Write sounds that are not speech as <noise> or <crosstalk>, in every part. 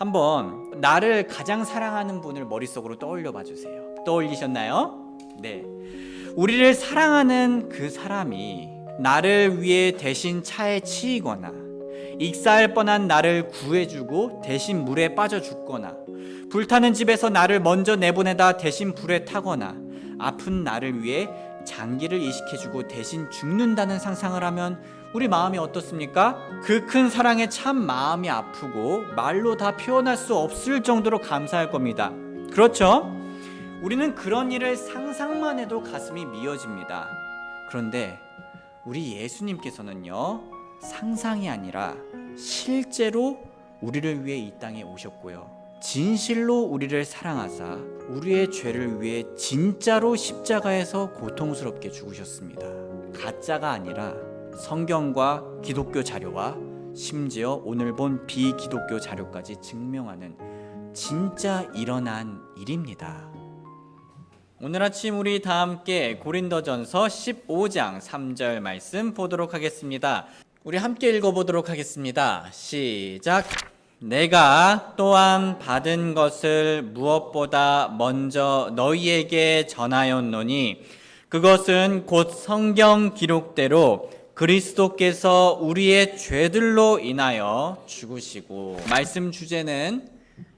한번 나를 가장 사랑하는 분을 머릿속으로 떠올려 봐 주세요. 떠올리셨나요? 네. 우리를 사랑하는 그 사람이 나를 위해 대신 차에 치이거나 익사할 뻔한 나를 구해주고 대신 물에 빠져 죽거나 불타는 집에서 나를 먼저 내보내다 대신 불에 타거나 아픈 나를 위해 장기를 이식해주고 대신 죽는다는 상상을 하면 우리 마음이 어떻습니까? 그 큰 사랑에 참 마음이 아프고 말로 다 표현할 수 없을 정도로 감사할 겁니다. 그렇죠? 우리는 그런 일을 상상만 해도 가슴이 미어집니다. 그런데 우리 예수님께서는요, 상상이 아니라 실제로 우리를 위해 이 땅에 오셨고요. 진실로 우리를 사랑하사 우리의 죄를 위해 진짜로 십자가에서 고통스럽게 죽으셨습니다. 가짜가 아니라 성경과 기독교 자료와 심지어 오늘 본 비기독교 자료까지 증명하는 진짜 일어난 일입니다. 오늘 아침 우리 다 함께 고린도전서 15장 3절 말씀 보도록 하겠습니다. 우리 함께 읽어보도록 하겠습니다. 시작. 내가 또한 받은 것을 무엇보다 먼저 너희에게 전하였노니 그것은 곧 성경 기록대로 그리스도께서 우리의 죄들로 인하여 죽으시고 말씀 주제는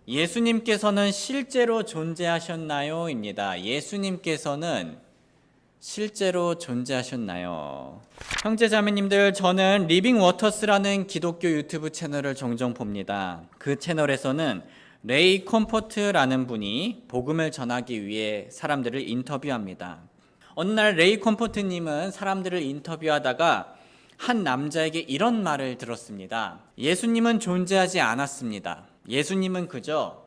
예수님께서는 실제로 존재하셨나요? 입니다. 예수님께서는 실제로 존재하셨나요? 형제 자매님들 저는 리빙 워터스라는 기독교 유튜브 채널을 종종 봅니다. 그 채널에서는 레이 컴포트라는 분이 복음을 전하기 위해 사람들을 인터뷰합니다. 어느 날 레이 컴포트님은 사람들을 인터뷰하다가 한 남자에게 이런 말을 들었습니다. 예수님은 존재하지 않았습니다. 예수님은 그저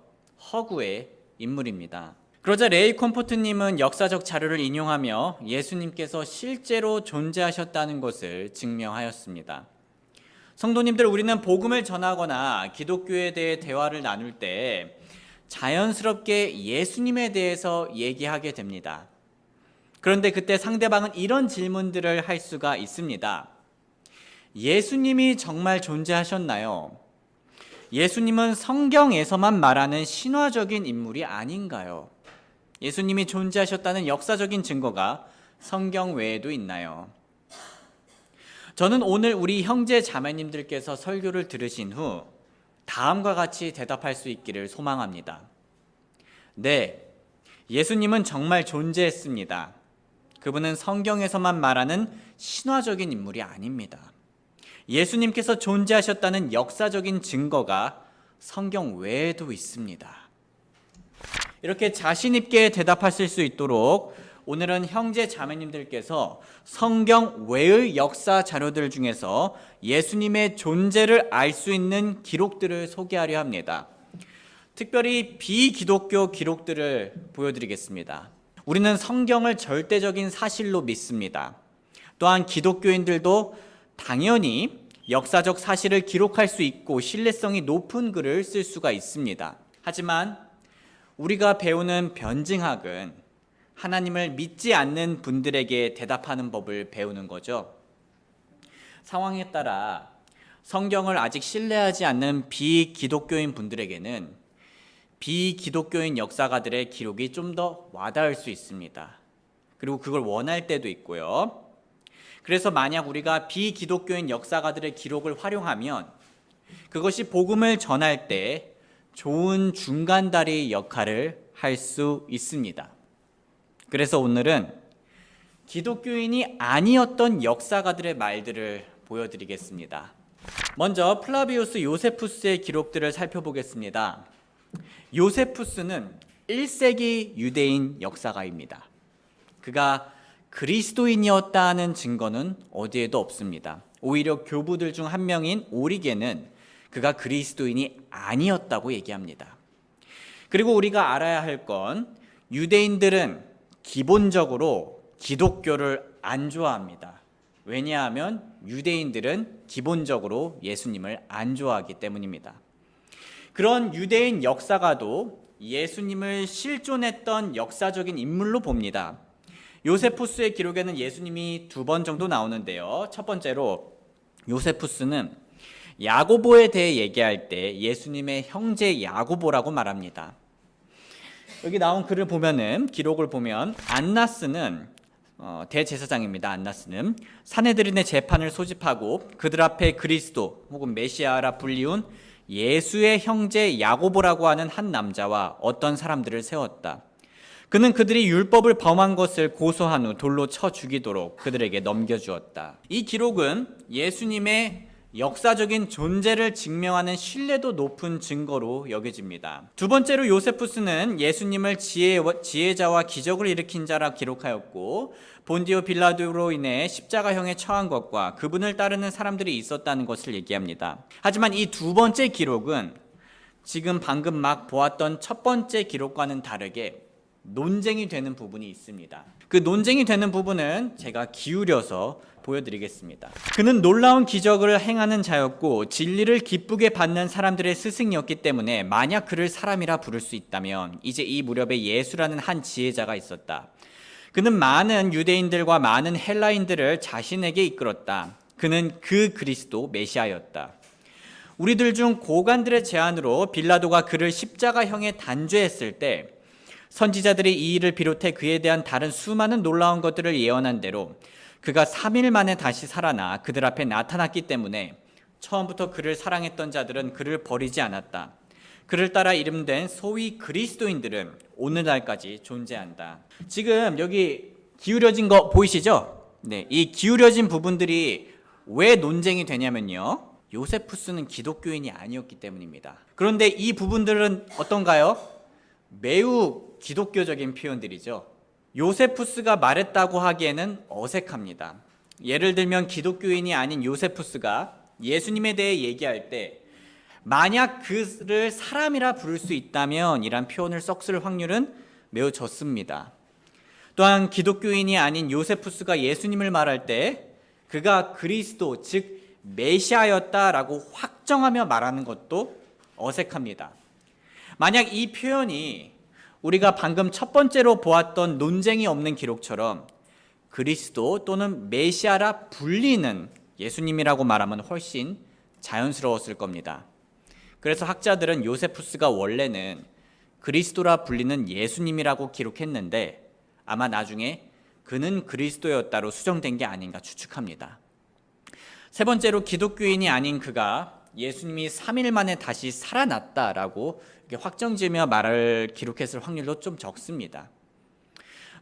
허구의 인물입니다. 그러자 레이 컴포트님은 역사적 자료를 인용하며 예수님께서 실제로 존재하셨다는 것을 증명하였습니다. 성도님들, 우리는 복음을 전하거나 기독교에 대해 대화를 나눌 때 자연스럽게 예수님에 대해서 얘기하게 됩니다. 그런데 그때 상대방은 이런 질문들을 할 수가 있습니다. 예수님이 정말 존재하셨나요? 예수님은 성경에서만 말하는 신화적인 인물이 아닌가요? 예수님이 존재하셨다는 역사적인 증거가 성경 외에도 있나요? 저는 오늘 우리 형제 자매님들께서 설교를 들으신 후 다음과 같이 대답할 수 있기를 소망합니다. 네, 예수님은 정말 존재했습니다. 그분은 성경에서만 말하는 신화적인 인물이 아닙니다. 예수님께서 존재하셨다는 역사적인 증거가 성경 외에도 있습니다. 이렇게 자신 있게 대답하실 수 있도록 오늘은 형제 자매님들께서 성경 외의 역사 자료들 중에서 예수님의 존재를 알 수 있는 기록들을 소개하려 합니다. 특별히 비기독교 기록들을 보여드리겠습니다. 우리는 성경을 절대적인 사실로 믿습니다. 또한 기독교인들도 당연히 역사적 사실을 기록할 수 있고 신뢰성이 높은 글을 쓸 수가 있습니다. 하지만 우리가 배우는 변증학은 하나님을 믿지 않는 분들에게 대답하는 법을 배우는 거죠. 상황에 따라 성경을 아직 신뢰하지 않는 비기독교인 분들에게는 비기독교인 역사가들의 기록이 좀 더 와닿을 수 있습니다. 그리고 그걸 원할 때도 있고요. 그래서 만약 우리가 비기독교인 역사가들의 기록을 활용하면 그것이 복음을 전할 때 좋은 중간다리 역할을 할 수 있습니다. 그래서 오늘은 기독교인이 아니었던 역사가들의 말들을 보여드리겠습니다. 먼저 플라비우스 요세푸스의 기록들을 살펴보겠습니다. 요세푸스는 1세기 유대인 역사가입니다. 그가 그리스도인이었다는 증거는 어디에도 없습니다. 오히려 교부들 중 한 명인 오리게는 그가 그리스도인이 아니었다고 얘기합니다. 그리고 우리가 알아야 할 건 유대인들은 기본적으로 기독교를 안 좋아합니다. 왜냐하면 유대인들은 기본적으로 예수님을 안 좋아하기 때문입니다. 그런 유대인 역사가도 예수님을 실존했던 역사적인 인물로 봅니다. 요세푸스의 기록에는 예수님이 두 번 정도 나오는데요. 첫 번째로 요세푸스는 야고보에 대해 얘기할 때 예수님의 형제 야고보라고 말합니다. 여기 나온 글을 보면은 기록을 보면 안나스는 어, 대제사장입니다. 안나스는 사내들인의 재판을 소집하고 그들 앞에 그리스도 혹은 메시아라 불리운 예수의 형제 야고보라고 하는 한 남자와 어떤 사람들을 세웠다. 그는 그들이 율법을 범한 것을 고소한 후 돌로 쳐 죽이도록 그들에게 넘겨주었다. 이 기록은 예수님의 역사적인 존재를 증명하는 신뢰도 높은 증거로 여겨집니다. 두 번째로 요세푸스는 예수님을 지혜, 지혜자와 기적을 일으킨 자라 기록하였고 본디오 빌라도로 인해 십자가형에 처한 것과 그분을 따르는 사람들이 있었다는 것을 얘기합니다. 하지만 이 두 번째 기록은 지금 방금 막 보았던 첫 번째 기록과는 다르게 논쟁이 되는 부분이 있습니다. 그 논쟁이 되는 부분은 제가 기울여서 보여드리겠습니다. 그는 놀라운 기적을 행하는 자였고 진리를 기쁘게 받는 사람들의 스승이었기 때문에 만약 그를 사람이라 부를 수 있다면 이제 이 무렵에 예수라는 한 지혜자가 있었다. 그는 많은 유대인들과 많은 헬라인들을 자신에게 이끌었다. 그는 그 그리스도 메시아였다. 우리들 중 고관들의 제안으로 빌라도가 그를 십자가형에 단죄했을 때 선지자들이 이 일을 비롯해 그에 대한 다른 수많은 놀라운 것들을 예언한 대로 그가 3일 만에 다시 살아나 그들 앞에 나타났기 때문에 처음부터 그를 사랑했던 자들은 그를 버리지 않았다. 그를 따라 이름된 소위 그리스도인들은 오늘날까지 존재한다. 지금 여기 기울여진 거 보이시죠? 네, 이 기울여진 부분들이 왜 논쟁이 되냐면요. 요세푸스는 기독교인이 아니었기 때문입니다. 그런데 이 부분들은 어떤가요? 매우 기독교적인 표현들이죠. 요세푸스가 말했다고 하기에는 어색합니다. 예를 들면 기독교인이 아닌 요세푸스가 예수님에 대해 얘기할 때 만약 그를 사람이라 부를 수 있다면 이란 표현을 썩쓸 확률은 매우 적습니다. 또한 기독교인이 아닌 요세푸스가 예수님을 말할 때 그가 그리스도 즉 메시아였다라고 확정하며 말하는 것도 어색합니다. 만약 이 표현이 우리가 방금 첫 번째로 보았던 논쟁이 없는 기록처럼 그리스도 또는 메시아라 불리는 예수님이라고 말하면 훨씬 자연스러웠을 겁니다. 그래서 학자들은 요세푸스가 원래는 그리스도라 불리는 예수님이라고 기록했는데 아마 나중에 그는 그리스도였다로 수정된 게 아닌가 추측합니다. 세 번째로 기독교인이 아닌 그가 예수님이 3일 만에 다시 살아났다라고 확정지으며 말을 기록했을 확률도 좀 적습니다.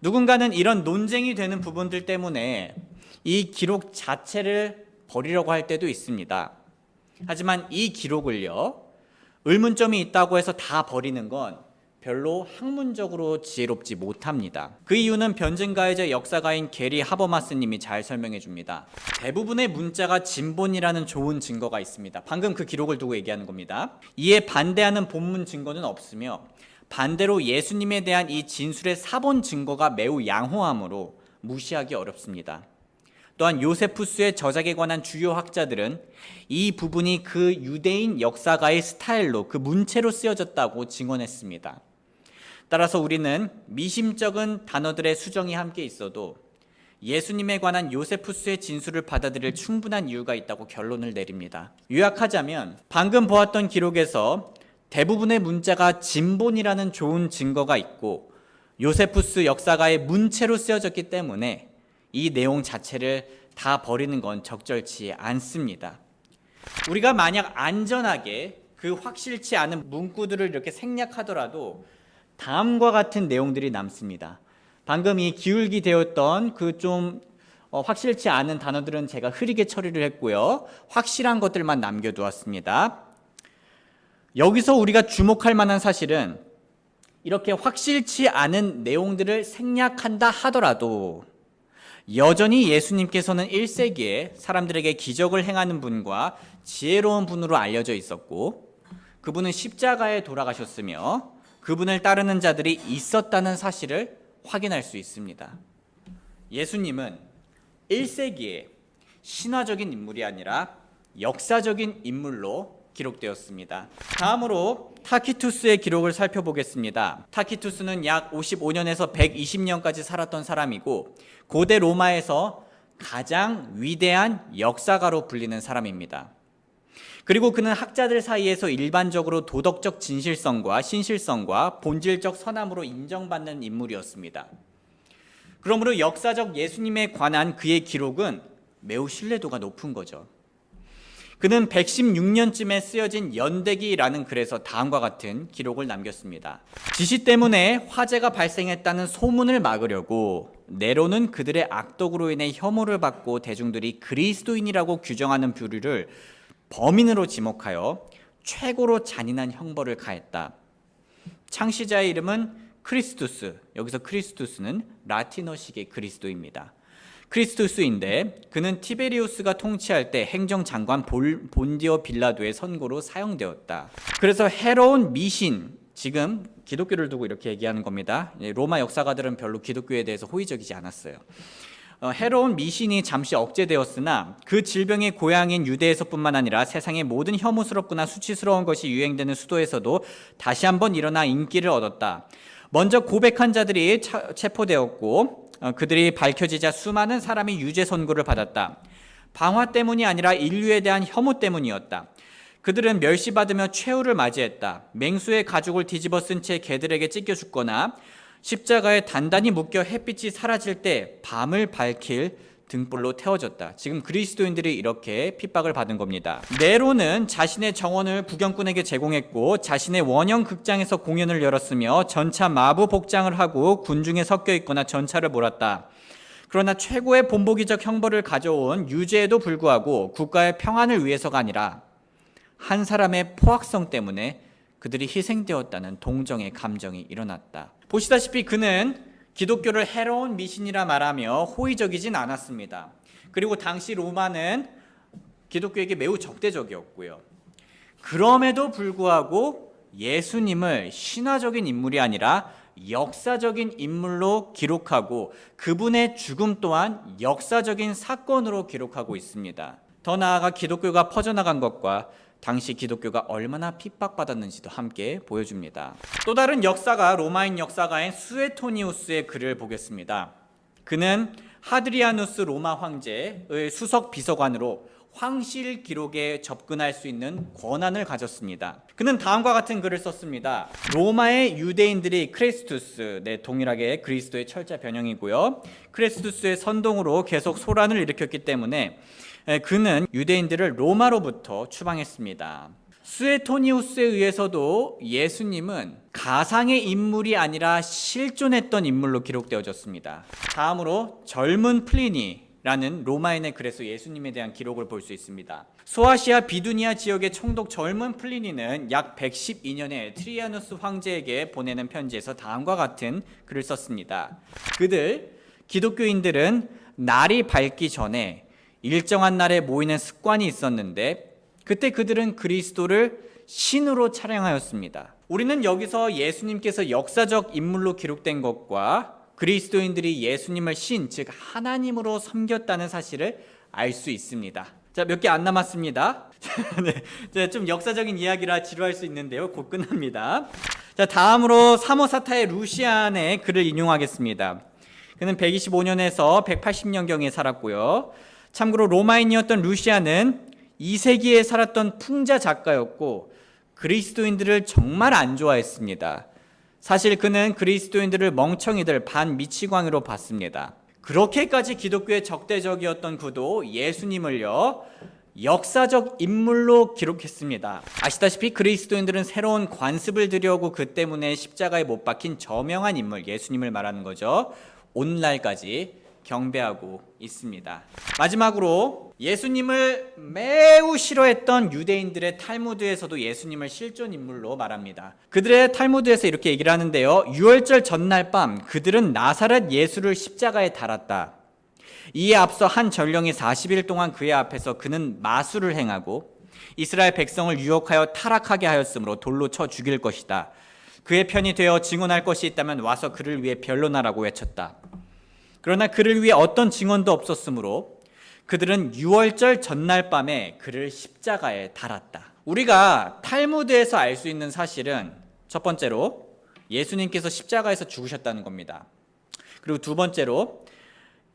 누군가는 이런 논쟁이 되는 부분들 때문에 이 기록 자체를 버리려고 할 때도 있습니다. 하지만 이 기록을요, 의문점이 있다고 해서 다 버리는 건 별로 학문적으로 지혜롭지 못합니다. 그 이유는 변증가이자 역사가인 게리 하버마스님이 잘 설명해 줍니다. 대부분의 문자가 진본이라는 좋은 증거가 있습니다. 방금 그 기록을 두고 얘기하는 겁니다. 이에 반대하는 본문 증거는 없으며 반대로 예수님에 대한 이 진술의 사본 증거가 매우 양호하므로 무시하기 어렵습니다. 또한 요세푸스의 저작에 관한 주요 학자들은 이 부분이 그 유대인 역사가의 스타일로 그 문체로 쓰여졌다고 증언했습니다. 따라서 우리는 미심쩍은 단어들의 수정이 함께 있어도 예수님에 관한 요세푸스의 진술을 받아들일 충분한 이유가 있다고 결론을 내립니다. 요약하자면 방금 보았던 기록에서 대부분의 문자가 진본이라는 좋은 증거가 있고 요세푸스 역사가의 문체로 쓰여졌기 때문에 이 내용 자체를 다 버리는 건 적절치 않습니다. 우리가 만약 안전하게 그 확실치 않은 문구들을 이렇게 생략하더라도 다음과 같은 내용들이 남습니다. 방금 이 기울기 되었던 그좀 어, 확실치 않은 단어들은 제가 흐리게 처리를 했고요. 확실한 것들만 남겨두었습니다. 여기서 우리가 주목할 만한 사실은 이렇게 확실치 않은 내용들을 생략한다 하더라도 여전히 예수님께서는 1세기에 사람들에게 기적을 행하는 분과 지혜로운 분으로 알려져 있었고 그분은 십자가에 돌아가셨으며 그분을 따르는 자들이 있었다는 사실을 확인할 수 있습니다. 예수님은 1세기에 신화적인 인물이 아니라 역사적인 인물로 기록되었습니다. 다음으로 타키투스의 기록을 살펴보겠습니다. 타키투스는 약 55년에서 120년까지 살았던 사람이고 고대 로마에서 가장 위대한 역사가로 불리는 사람입니다. 그리고 그는 학자들 사이에서 일반적으로 도덕적 진실성과 신실성과 본질적 선함으로 인정받는 인물이었습니다. 그러므로 역사적 예수님에 관한 그의 기록은 매우 신뢰도가 높은 거죠. 그는 116년쯤에 쓰여진 연대기라는 글에서 다음과 같은 기록을 남겼습니다. 지시 때문에 화재가 발생했다는 소문을 막으려고 네로는 그들의 악독으로 인해 혐오를 받고 대중들이 그리스도인이라고 규정하는 부류를 범인으로 지목하여 최고로 잔인한 형벌을 가했다. 창시자의 이름은 크리스투스. 여기서 크리스투스는 라틴어식의 그리스도입니다. 크리스투스인데 그는 티베리우스가 통치할 때 행정장관 볼, 본디오 빌라도의 선고로 사용되었다. 그래서 해로운 미신 지금 기독교를 두고 이렇게 얘기하는 겁니다. 예, 로마 역사가들은 별로 기독교에 대해서 호의적이지 않았어요. 어, 해로운 미신이 잠시 억제되었으나 그 질병의 고향인 유대에서뿐만 아니라 세상의 모든 혐오스럽거나 수치스러운 것이 유행되는 수도에서도 다시 한번 일어나 인기를 얻었다. 먼저 고백한 자들이 차, 체포되었고 어, 그들이 밝혀지자 수많은 사람이 유죄 선고를 받았다. 방화 때문이 아니라 인류에 대한 혐오 때문이었다. 그들은 멸시받으며 최후를 맞이했다. 맹수의 가죽을 뒤집어 쓴 채 개들에게 찢겨 죽거나 십자가에 단단히 묶여 햇빛이 사라질 때 밤을 밝힐 등불로 태워졌다. 지금 그리스도인들이 이렇게 핍박을 받은 겁니다. 네로는 자신의 정원을 구경꾼에게 제공했고 자신의 원형 극장에서 공연을 열었으며 전차 마부 복장을 하고 군중에 섞여 있거나 전차를 몰았다. 그러나 최고의 본보기적 형벌을 가져온 유죄에도 불구하고 국가의 평안을 위해서가 아니라 한 사람의 포악성 때문에 그들이 희생되었다는 동정의 감정이 일어났다. 보시다시피 그는 기독교를 해로운 미신이라 말하며 호의적이진 않았습니다. 그리고 당시 로마는 기독교에게 매우 적대적이었고요. 그럼에도 불구하고 예수님을 신화적인 인물이 아니라 역사적인 인물로 기록하고 그분의 죽음 또한 역사적인 사건으로 기록하고 있습니다. 더 나아가 기독교가 퍼져나간 것과 당시 기독교가 얼마나 핍박받았는지도 함께 보여줍니다. 또 다른 역사가 로마인 역사가인 수에토니우스의 글을 보겠습니다. 그는 하드리아누스 로마 황제의 수석 비서관으로 황실 기록에 접근할 수 있는 권한을 가졌습니다. 그는 다음과 같은 글을 썼습니다. 로마의 유대인들이 크레스투스, 네, 동일하게 그리스도의 철자 변형이고요. 크레스투스의 선동으로 계속 소란을 일으켰기 때문에 그는 유대인들을 로마로부터 추방했습니다. 수에토니우스에 의해서도 예수님은 가상의 인물이 아니라 실존했던 인물로 기록되어졌습니다. 다음으로 젊은 플리니 라는 로마인의 글에서 예수님에 대한 기록을 볼 수 있습니다. 소아시아 비두니아 지역의 총독 젊은 플리니는 약 112년에 트리아누스 황제에게 보내는 편지에서 다음과 같은 글을 썼습니다. 그들 기독교인들은 날이 밝기 전에 일정한 날에 모이는 습관이 있었는데 그때 그들은 그리스도를 신으로 촬영하였습니다. 우리는 여기서 예수님께서 역사적 인물로 기록된 것과 그리스도인들이 예수님을 신, 즉 하나님으로 섬겼다는 사실을 알 수 있습니다. 자, 몇 개 안 남았습니다. <laughs> 네, 좀 역사적인 이야기라 지루할 수 있는데요. 곧 끝납니다. 자, 다음으로 사모사타의 루시안의 글을 인용하겠습니다. 그는 125년에서 180년경에 살았고요. 참고로 로마인이었던 루시아는 2세기에 살았던 풍자 작가였고 그리스도인들을 정말 안 좋아했습니다. 사실 그는 그리스도인들을 멍청이들 반미치광으로 봤습니다. 그렇게까지 기독교에 적대적이었던 그도 예수님을요 역사적 인물로 기록했습니다. 아시다시피 그리스도인들은 새로운 관습을 들여오고 그 때문에 십자가에 못 박힌 저명한 인물 예수님을 말하는 거죠. 오늘날까지 경배하고 있습니다. 마지막으로 예수님을 매우 싫어했던 유대인들의 탈무드에서도 예수님을 실존 인물로 말합니다. 그들의 탈무드에서 이렇게 얘기를 하는데요. 6월절 전날 밤 그들은 나사렛 예수를 십자가에 달았다. 이에 앞서 한 전령이 40일 동안 그의 앞에서 그는 마술을 행하고 이스라엘 백성을 유혹하여 타락하게 하였으므로 돌로 쳐 죽일 것이다. 그의 편이 되어 증언할 것이 있다면 와서 그를 위해 변론하라고 외쳤다. 그러나 그를 위해 어떤 증언도 없었으므로 그들은 6월절 전날 밤에 그를 십자가에 달았다. 우리가 탈무드에서 알 수 있는 사실은 첫 번째로 예수님께서 십자가에서 죽으셨다는 겁니다. 그리고 두 번째로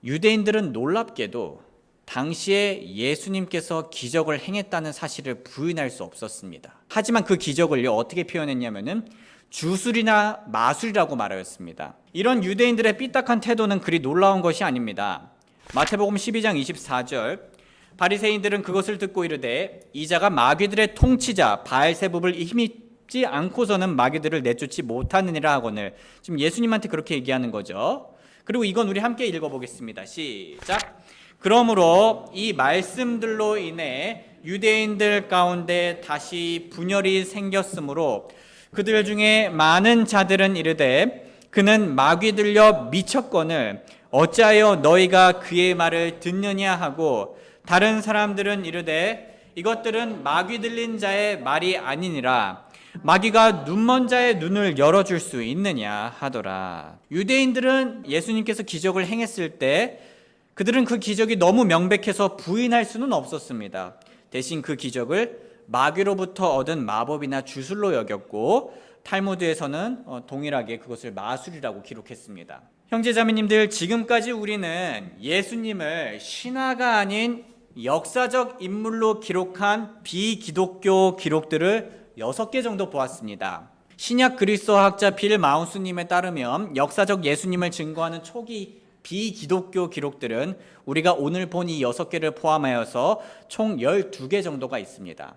유대인들은 놀랍게도 당시에 예수님께서 기적을 행했다는 사실을 부인할 수 없었습니다. 하지만 그 기적을요 어떻게 표현했냐면은 주술이나 마술이라고 말하였습니다. 이런 유대인들의 삐딱한 태도는 그리 놀라운 것이 아닙니다. 마태복음 12장 24절 바리새인들은 그것을 듣고 이르되 이자가 마귀들의 통치자 바알세붑을 힘입지 않고서는 마귀들을 내쫓지 못하느니라 하거늘 지금 예수님한테 그렇게 얘기하는 거죠. 그리고 이건 우리 함께 읽어보겠습니다. 시작. 그러므로 이 말씀들로 인해 유대인들 가운데 다시 분열이 생겼으므로 그들 중에 많은 자들은 이르되 그는 마귀 들려 미쳤거늘 어찌하여 너희가 그의 말을 듣느냐 하고 다른 사람들은 이르되 이것들은 마귀 들린 자의 말이 아니니라. 마귀가 눈먼 자의 눈을 열어줄 수 있느냐 하더라. 유대인들은 예수님께서 기적을 행했을 때 그들은 그 기적이 너무 명백해서 부인할 수는 없었습니다. 대신 그 기적을 마귀로부터 얻은 마법이나 주술로 여겼고 탈무드에서는 어, 동일하게 그것을 마술이라고 기록했습니다. 형제자매님들 지금까지 우리는 예수님을 신화가 아닌 역사적 인물로 기록한 비기독교 기록들을 6개 정도 보았습니다. 신약 그리스도학자 빌 마운스님에 따르면 역사적 예수님을 증거하는 초기 비기독교 기록들은 우리가 오늘 본 이 6개를 포함하여서 총 12개 정도가 있습니다.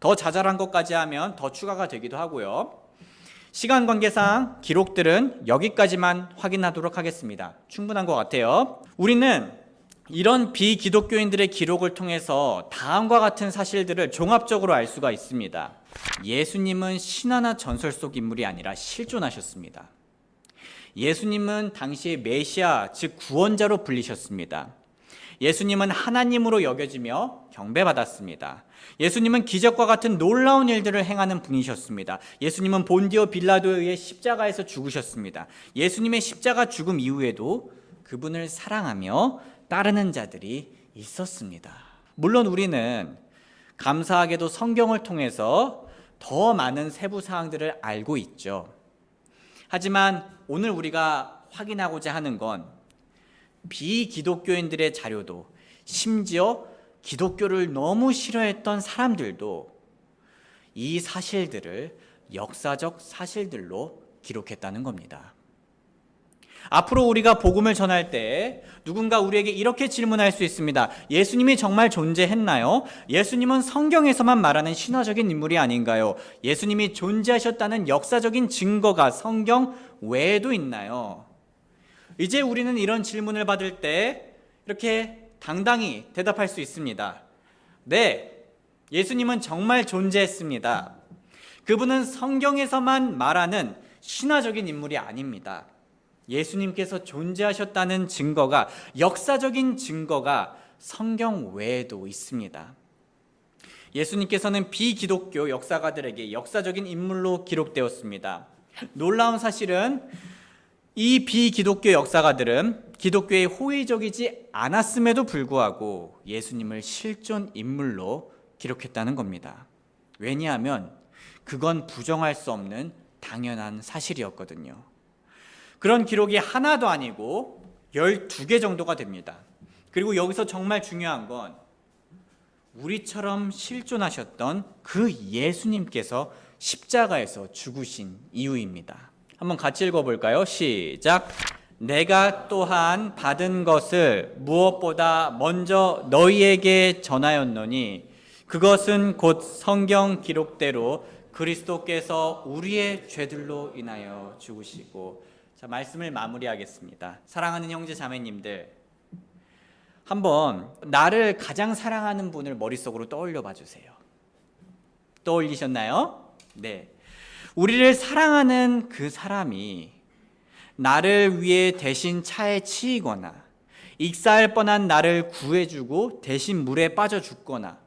더 자잘한 것까지 하면 더 추가가 되기도 하고요. 시간 관계상 기록들은 여기까지만 확인하도록 하겠습니다. 충분한 것 같아요. 우리는 이런 비기독교인들의 기록을 통해서 다음과 같은 사실들을 종합적으로 알 수가 있습니다. 예수님은 신화나 전설 속 인물이 아니라 실존하셨습니다. 예수님은 당시의 메시아, 즉 구원자로 불리셨습니다. 예수님은 하나님으로 여겨지며 경배받았습니다. 예수님은 기적과 같은 놀라운 일들을 행하는 분이셨습니다. 예수님은 본디오 빌라도에 의해 십자가에서 죽으셨습니다. 예수님의 십자가 죽음 이후에도 그분을 사랑하며 따르는 자들이 있었습니다. 물론 우리는 감사하게도 성경을 통해서 더 많은 세부 사항들을 알고 있죠. 하지만 오늘 우리가 확인하고자 하는 건 비기독교인들의 자료도 심지어 기독교를 너무 싫어했던 사람들도 이 사실들을 역사적 사실들로 기록했다는 겁니다. 앞으로 우리가 복음을 전할 때 누군가 우리에게 이렇게 질문할 수 있습니다. 예수님이 정말 존재했나요? 예수님은 성경에서만 말하는 신화적인 인물이 아닌가요? 예수님이 존재하셨다는 역사적인 증거가 성경 외에도 있나요? 이제 우리는 이런 질문을 받을 때 이렇게 당당히 대답할 수 있습니다. 네, 예수님은 정말 존재했습니다. 그분은 성경에서만 말하는 신화적인 인물이 아닙니다. 예수님께서 존재하셨다는 증거가 역사적인 증거가 성경 외에도 있습니다. 예수님께서는 비기독교 역사가들에게 역사적인 인물로 기록되었습니다. 놀라운 사실은 이 비기독교 역사가들은 기독교에 호의적이지 않았음에도 불구하고 예수님을 실존 인물로 기록했다는 겁니다. 왜냐하면 그건 부정할 수 없는 당연한 사실이었거든요. 그런 기록이 하나도 아니고 12개 정도가 됩니다. 그리고 여기서 정말 중요한 건 우리처럼 실존하셨던 그 예수님께서 십자가에서 죽으신 이유입니다. 한번 같이 읽어볼까요? 시작. 내가 또한 받은 것을 무엇보다 먼저 너희에게 전하였노니 그것은 곧 성경 기록대로 그리스도께서 우리의 죄들로 인하여 죽으시고 자 말씀을 마무리하겠습니다. 사랑하는 형제 자매님들 한번 나를 가장 사랑하는 분을 머릿속으로 떠올려 봐 주세요. 떠올리셨나요? 네. 우리를 사랑하는 그 사람이 나를 위해 대신 차에 치이거나 익사할 뻔한 나를 구해주고 대신 물에 빠져 죽거나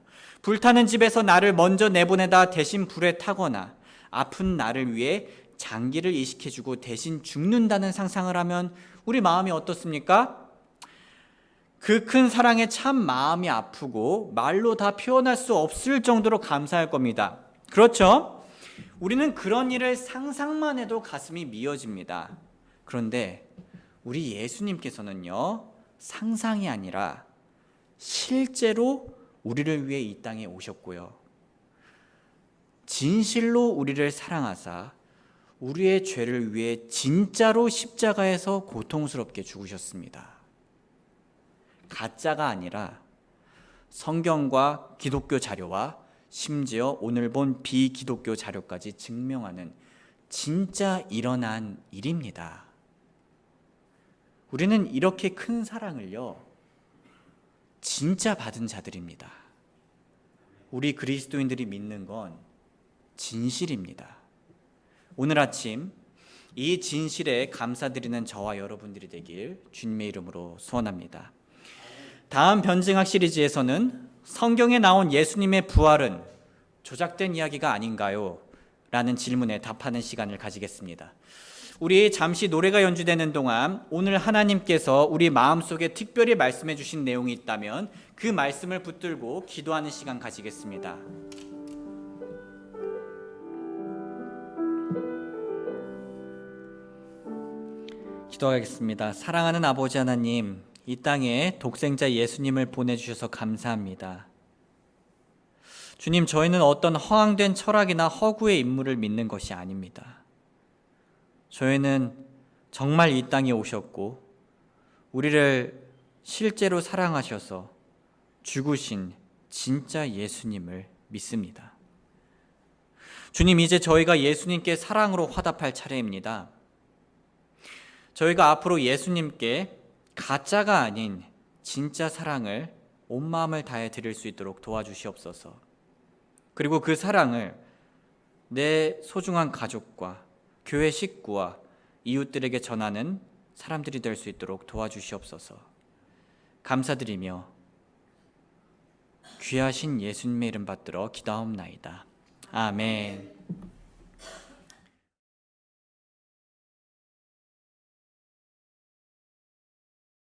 불타는 집에서 나를 먼저 내보내다 대신 불에 타거나 아픈 나를 위해 장기를 이식해주고 대신 죽는다는 상상을 하면 우리 마음이 어떻습니까? 그 큰 사랑에 참 마음이 아프고 말로 다 표현할 수 없을 정도로 감사할 겁니다. 그렇죠? 우리는 그런 일을 상상만 해도 가슴이 미어집니다. 그런데 우리 예수님께서는요, 상상이 아니라 실제로 우리를 위해 이 땅에 오셨고요. 진실로 우리를 사랑하사 우리의 죄를 위해 진짜로 십자가에서 고통스럽게 죽으셨습니다. 가짜가 아니라 성경과 기독교 자료와 심지어 오늘 본 비기독교 자료까지 증명하는 진짜 일어난 일입니다. 우리는 이렇게 큰 사랑을요, 진짜 받은 자들입니다. 우리 그리스도인들이 믿는 건 진실입니다. 오늘 아침 이 진실에 감사드리는 저와 여러분들이 되길 주님의 이름으로 소원합니다. 다음 변증학 시리즈에서는 성경에 나온 예수님의 부활은 조작된 이야기가 아닌가요? 라는 질문에 답하는 시간을 가지겠습니다. 우리 잠시 노래가 연주되는 동안 오늘 하나님께서 우리 마음속에 특별히 말씀해 주신 내용이 있다면 그 말씀을 붙들고 기도하는 시간 가지겠습니다. 기도하겠습니다. 사랑하는 아버지 하나님, 이 땅에 독생자 예수님을 보내주셔서 감사합니다. 주님, 저희는 어떤 허황된 철학이나 허구의 인물을 믿는 것이 아닙니다. 저희는 정말 이 땅에 오셨고, 우리를 실제로 사랑하셔서 죽으신 진짜 예수님을 믿습니다. 주님, 이제 저희가 예수님께 사랑으로 화답할 차례입니다. 저희가 앞으로 예수님께 가짜가 아닌 진짜 사랑을 온 마음을 다해 드릴 수 있도록 도와주시옵소서. 그리고 그 사랑을 내 소중한 가족과 교회 식구와 이웃들에게 전하는 사람들이 될 수 있도록 도와주시옵소서. 감사드리며 귀하신 예수님의 이름 받들어 기도하옵나이다. 아멘.